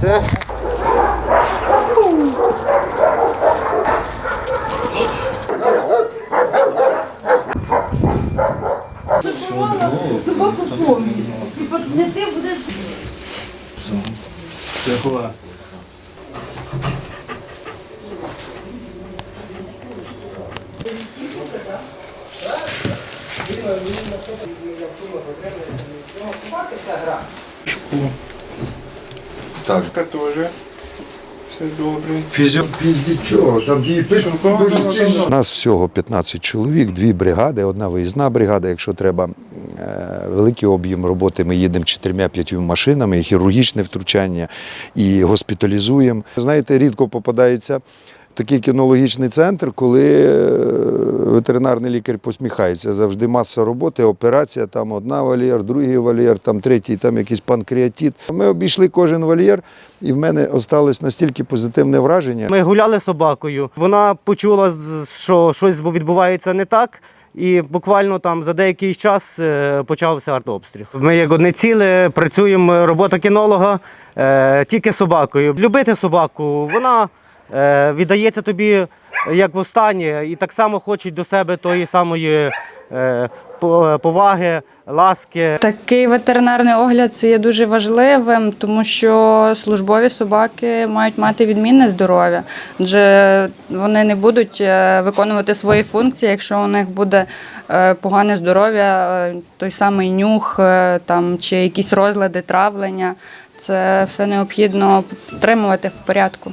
Це Собаку повністю. Не ти будеш. Чехова. Так. Це теж. Все добре. Фізіо... Нічого, там її пишуть дуже сильно. У нас всього 15 чоловік, дві бригади, одна виїзна бригада. Якщо треба е, великий об'єм роботи, ми їдемо чотирма-п'ятьма машинами, і хірургічне втручання, і госпіталізуємо. Знаєте, рідко попадається такий кінологічний центр, коли е, ветеринарний лікар посміхається. Завжди маса роботи, операція, там одна вольєр, другий вольєр, там третій, там якийсь панкреатит. Ми обійшли кожен вольєр, і в мене осталось настільки позитивне враження. Ми гуляли з собакою. Вона почула, що щось відбувається не так. І буквально там за деякий час е, почався артобстріл. Ми як одне ціле працюємо робота кінолога е, тільки собакою. Любити собаку, вона е, віддається тобі як востаннє, і так само хочуть до себе тої самої е, поваги, ласки. Такий ветеринарний огляд є дуже важливим, тому що службові собаки мають мати відмінне здоров'я, адже вони не будуть е, виконувати свої функції, якщо у них буде е, погане здоров'я, той самий нюх там, чи якісь розлади, травлення. Це все необхідно підтримувати в порядку.